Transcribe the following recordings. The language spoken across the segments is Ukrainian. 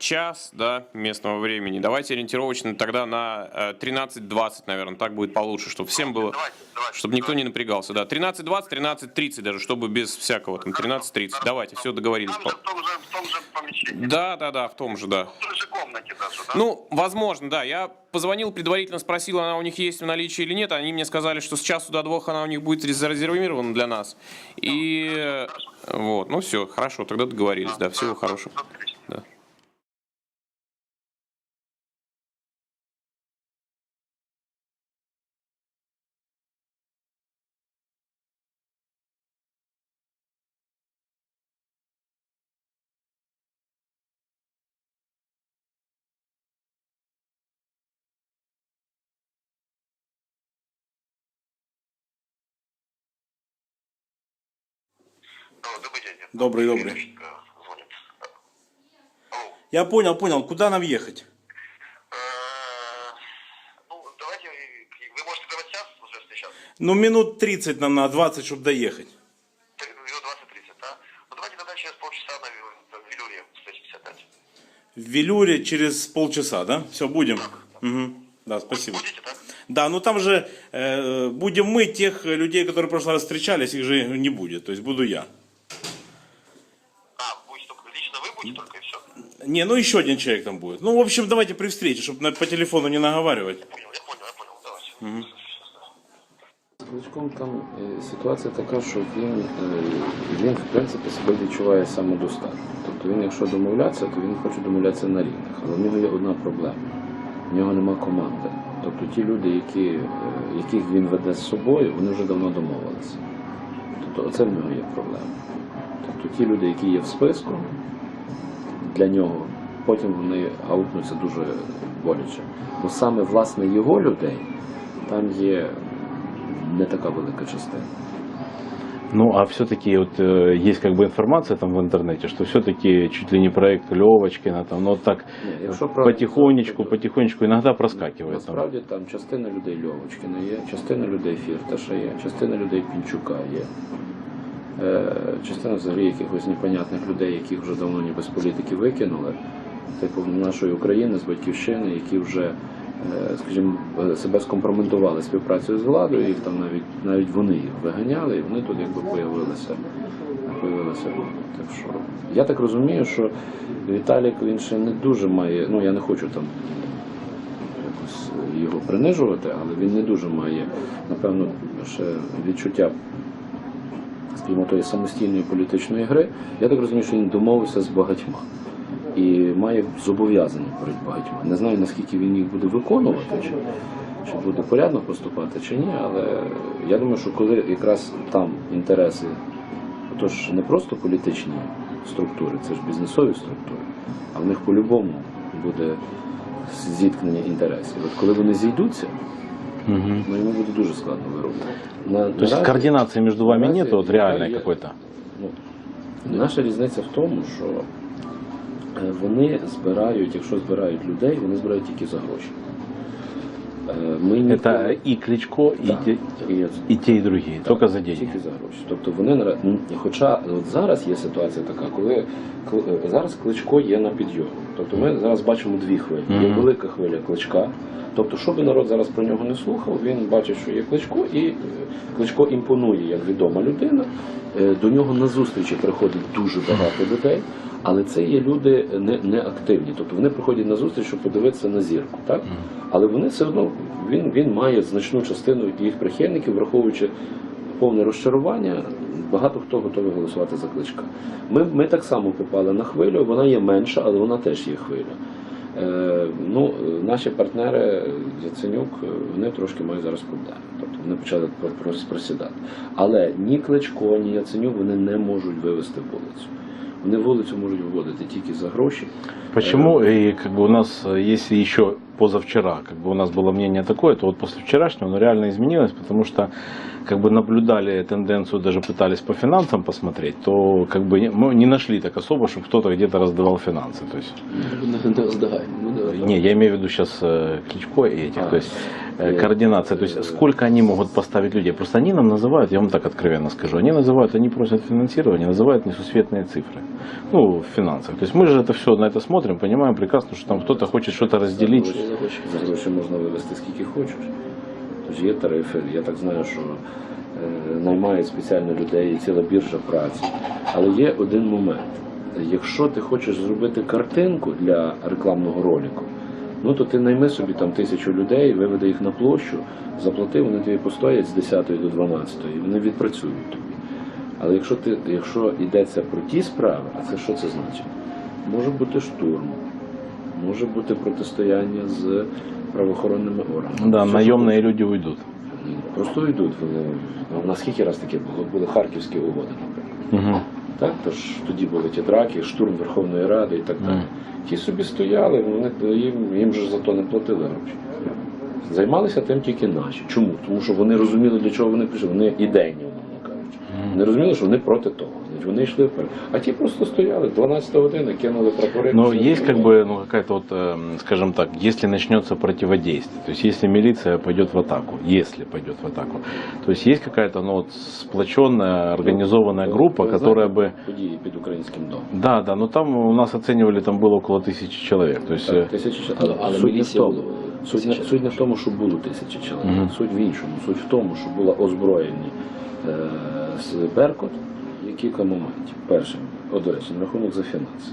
час, да, местного времени. Давайте ориентировочно тогда на э, 13.20, наверное, так будет получше, чтобы всем было, Давайте, давайте. чтобы никто не напрягался. Да, 13.20, 13.30 даже, чтобы без всякого там 13.30. Давайте, все договорились. Там же, в том же, в том же помещении. Да, да, да, в том же, да. В той же комнате даже, да? Ну, возможно, да. Я позвонил предварительно, спросил, она у них есть в наличии или нет. Они мне сказали, что с часу до двух она у них будет зарезервирована для нас. И э, вот, ну все, хорошо, тогда договорились, да, всего хорошего. Добрый день. Добрый, добрый. Я понял, понял. Куда нам ехать? Э, Ну, встречаться? Ну, минут 30 нам на 20, чтобы доехать. Три- Минут 20-30, да? Ну, давайте тогда через полчаса на в Вилюре встретимся опять. В Велюре через полчаса, да? Все, будем. Угу. Да, спасибо. Будете, так? Да, ну там же э, будем мы, тех людей, которые в прошлый раз встречались, их же не будет. То есть буду я. Вы только и все? Не, ну еще один человек там будет. Ну, в общем, давайте при встрече, чтобы по телефону не наговаривать. Понял, я понял, я понял, давайте. З Кличком там е, ситуація така, що він, е, він в принципі себе відчуває самодостатньо. Тобто він, якщо домовлятися, то він хоче домовлятися на рівних. Але в нього є одна проблема. В нього нема команди. Тобто ті люди, які, е, яких він веде з собою, вони вже давно домовилися. Тобто оце в нього є проблема. Тобто ті люди, які є в списку для нього, потім вони аукнуться дуже боляче. Бо саме власне його людей там є не така велика частина. Ну, а все-таки вот э, есть как бы информация там в интернете, что все-таки чуть ли не проект Левочкина, там, ну так Ні, якщо правда, потихонечку, потихонечку иногда проскакивает. Насправді там частина людей Льовочкина є, частина людей Фірташа є, частина людей Пінчука є. Е, частина взагалі якихось непонятних людей, яких вже давно ніби з політики викинули, типу нашої України з батьківщини, які вже, е, скажімо, себе скомпрометували співпрацею з владою, їх там навіть навіть вони їх виганяли, і вони тут якби появилися. появилися. Так що я так розумію, що Віталік він ще не дуже має. Ну я не хочу там якось його принижувати, але він не дуже має, напевно, ще відчуття скажімо, тої самостійної політичної гри. Я так розумію, що він домовився з багатьма і має зобов'язання перед багатьма. Не знаю, наскільки він їх буде виконувати, чи, чи буде порядно поступати, чи ні, але я думаю, що коли якраз там інтереси, тож не просто політичні структури, це ж бізнесові структури, а в них по-любому буде зіткнення інтересів. От коли вони зійдуться, Мгм. ну йому буде дуже складно виробити. На, То есть координации между вами наразі нет, вот реальной є- какой-то? Ну, наша різниця в тому, що е, вони збирають, якщо збирають людей, вони збирають тільки за гроші. Ми Это ніколи- и Кличко, и, Так, те, і- и те, и другие, только за деньги. Тільки за гроші. Тобто вони нара- ну, хоча от зараз є ситуація така, коли е, зараз кличко є на підйомі. Тобто ми зараз бачимо дві хвилі. Є велика хвиля кличка. Тобто, що би народ зараз про нього не слухав, він бачить, що є кличко, і е, кличко імпонує як відома людина. Е, До нього на зустрічі приходить дуже багато людей, але це є люди не, не активні. Тобто вони приходять на зустріч, щоб подивитися на зірку. Так? Але вони все одно він, він має значну частину їх прихильників, враховуючи повне розчарування. Багато хто готовий голосувати за кличка. Ми, ми так само попали на хвилю, вона є менша, але вона теж є хвиля. Е, ну, наші партнери Яценюк, вони трошки мають зараз проблеми. Тобто вони почали про- про- просідати. Але ні Кличко, ні Яценюк вони не можуть вивести вулицю. Вони вулицю можуть виводити тільки за гроші. Почему, и как бы у нас, э, если еще позавчера, как бы у нас было мнение такое, то вот после вчерашнего оно реально изменилось, потому что как бы наблюдали тенденцию, даже пытались по финансам посмотреть, то как бы не- мы не нашли так особо, чтобы кто-то где-то раздавал финансы. То есть, Не, не роздагаємо. Ми не роздагаємо. не, я имею в виду сейчас Кличко и этих, А. то есть э, координация, то есть сколько они могут поставить людей. Просто они нам называют, я вам так откровенно скажу, они называют, они просят финансирование, называют несусветные цифры, ну, в финансах. То есть мы же это все на это смотрим, понимаем прекрасно, что там кто-то хочет что-то разделить. Гроші, За гроші можна вивезти скільки хочеш. Тож є тарифи, я так знаю, що е, наймають спеціально людей, ціла біржа праці. Але є один момент. Якщо ти хочеш зробити картинку для рекламного ролику, ну то ти найми собі там тисячу людей, виведи їх на площу, заплати, вони тобі постоять з 10 до 12, і вони відпрацюють тобі. Але якщо ти, якщо йдеться про ті справи, а це що це значить? Може бути штурм, може бути протистояння з правоохоронними органами. Да, наемные люди уйдут. Просто йдуть. Вони ну, на скільки раз таке було? Були харківські угоди, наприклад. Мгм. Так, тож тоді були ті драки, штурм Верховної Ради і так далі. Мгм. Ті собі стояли, вони їм, їм же за то не платили гроші. Займалися тим тільки наші. Чому? Тому що вони розуміли, для чого вони прийшли. Вони ідейні, умовно кажучи. Вони розуміли, що вони проти того. Значить, Вони йшли вперед. А ті просто стояли 12 година, кинули прапори. Но пішли есть как додому. бы, ну какая-то вот, эм, скажем так, если начнется противодействие, то есть если милиция пойдет в атаку, если пойдет в атаку, то есть есть какая-то, ну вот сплоченная, организованная Ви- группа, ви которая знаєте бы, події під українським домом. да, да, но там у нас оценивали, там было около тысячи человек, то есть, Так, э, тисячі чоловік. Але, Але суть, не в міліція тому. було Суть, не, тисяча. суть не в тому, що було тисячі чоловік. Мгм. Суть в іншому. Суть в тому, що була озброєні е, з Беркут є кілька моментів. Перше, о, до речі, на рахунок за фінанси.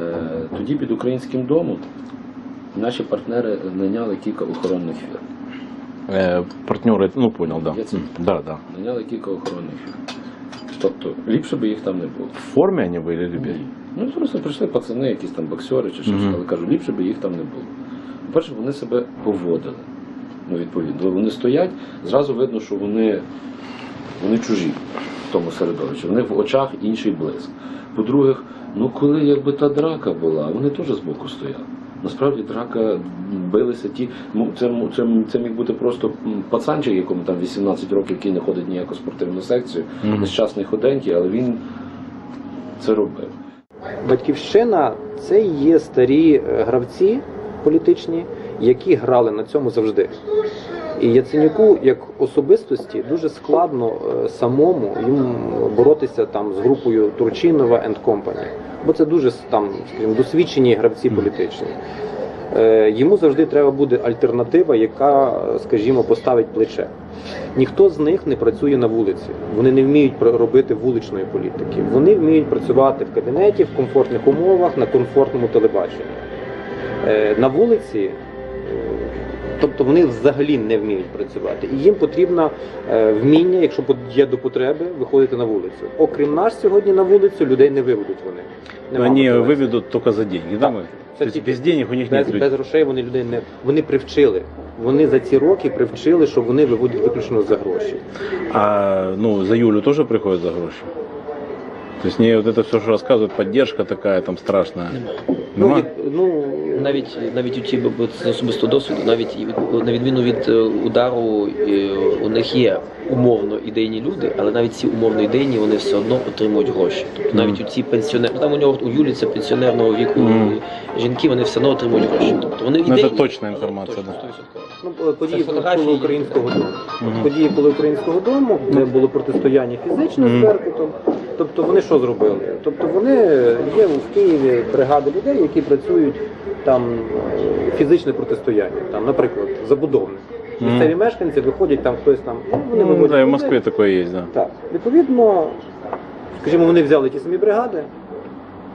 Е, тоді під українським домом наші партнери наняли кілька охоронних фірм. э, партнеры, ну понял, да, Я це- да, да. Наняли кілька охоронних фірм. Тобто ліпше би їх там не було. В форме они были, ребят? Ну просто прийшли пацани, якісь там боксери чи щось, Мгм. але кажу, ліпше би їх там не було. По-перше, вони себе поводили. Ну, відповідно, вони стоять, зразу видно, що вони, вони чужі в тому середовищі. В них в очах інший блиск. По-друге, ну коли якби та драка була, вони теж збоку стояли. Насправді драка билися ті. ну, Це, це, це міг бути просто пацанчик, якому там 18 років, який не ходить ніяку спортивну секцію, Мгм. нещасний худенький, але він це робив. Батьківщина це є старі е, гравці політичні, які грали на цьому завжди. І Яценюку, як особистості, дуже складно е, самому їм боротися там з групою Турчинова and Company. Бо це дуже там, скажімо, досвідчені гравці політичні. Е, Йому завжди треба буде альтернатива, яка, е, скажімо, поставить плече. Ніхто з них не працює на вулиці. Вони не вміють робити вуличної політики. Вони вміють працювати в кабінеті в комфортних умовах на комфортному телебаченні. На вулиці, тобто вони взагалі не вміють працювати. І їм потрібно е, вміння, якщо по- є до потреби, виходити на вулицю. Окрім нас сьогодні на вулицю людей не виведуть вони. Нема Они мотивації. выведут только за деньги, да? Так. мы? Це То есть тільки без денег у них нет без, людей. без грошей вони людей не вони привчили. Вони за ці роки привчили, що вони виводять виключно за гроші. А ну, за Юлю тоже приходят за гроши? То есть не вот это все, что рассказывают, поддержка такая там страшная. Ну, від, ну Навіть навіть у ті з особистого досвіду, навіть і на відміну від е, удару, у них є умовно ідейні люди, але навіть ці умовно ідейні вони все одно отримують гроші. Тобто навіть у ці пенсіонери, там у нього у Юлі це пенсіонерного віку Мгм. жінки, вони все одно отримують гроші. Тобто вони Ну, це точна інформація, точно, да. ну події коли українського дому. Мгм. Події, коли українського дому, де було протистояння фізичне з Беркутом. Тобто вони що зробили? Тобто вони є в Києві бригади людей, які працюють там е, фізичне протистояння. Там, наприклад, забудовник. Місцеві мешканці виходять там хтось там. ну, Вони Ну, виводять да, и в. Москве такое есть, да. Так, відповідно, скажімо, вони взяли ті самі бригади,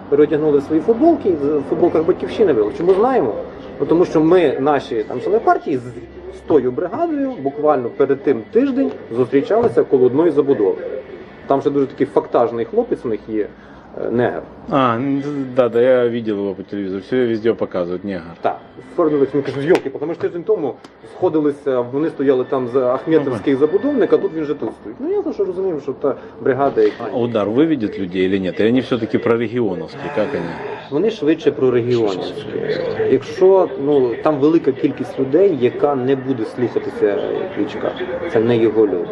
переодягнули свої футболки, в футболках батьківщини вели. Чому знаємо? Тому що ми, наші там члени партії, з, з тою бригадою буквально перед тим тиждень зустрічалися коло одної забудови. Там ще дуже такий фактажний хлопець у них є, е, негр. А, да, да, я видел его по телевизору, все везде показывают, негр. Так Фердович, він каже, йолки, тому що тиждень тому сходилися, вони стояли там за Ахметовських забудовник, а тут він же тут стоїть. Ну я ж розумію, що та бригада, яка А удар выведет людей или нет? Или они все-таки прорегионовские? Как они? Вони швидше про регіонівські. Якщо ну там велика кількість людей, яка не буде слухатися Кличка, це не його люди.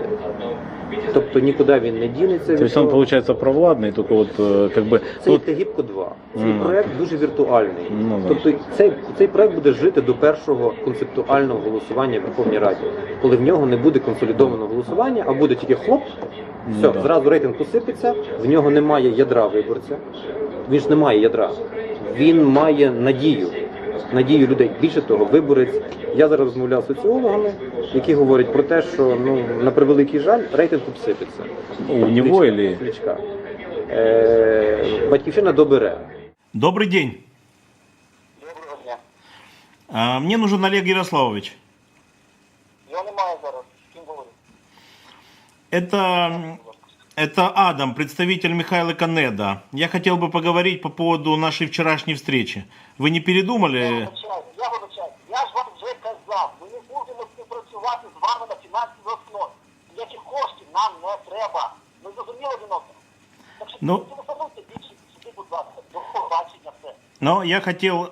Тобто нікуди він не дінеться. від То есть он того. получается провладный, только вот э, как бы... Це ну, як Тегібко 2. Цей Мгм. проект дуже віртуальний. Ну, да. Тобто цей, цей проект буде жити до першого концептуального голосування в Верховній Раді, коли в нього не буде консолідованого голосування, а буде тільки хлоп, все, Ну, да. зразу рейтинг посипеться, в нього немає ядра виборця. Він ж не має ядра. Він має надію. Надію людей. Більше того, виборець. Я зараз розмовляв з соціологами, які говорять про те, що ну на превеликий жаль, рейтинг обсипеться. у него или... Кличка. Е, Батьківщина добере. Добрый день. Доброго дня. А, Мне нужен Олег Ярославович. Я не маю зараз. З ким говорю? Это, это Адам, представитель Михаила Канеда. Я хотел бы поговорить по поводу нашей вчерашней встречи. Вы не передумали? Я вибачаю, я вибачаю. Я ж вам вже казав, ми не будемо співпрацювати з вами на фінансовій основі. Ніяких коштів нам не треба. Ми зрозуміли один одного. Так що Ну. телефонуйте більше сюди, будь ласка. До побачення все. Но я хотел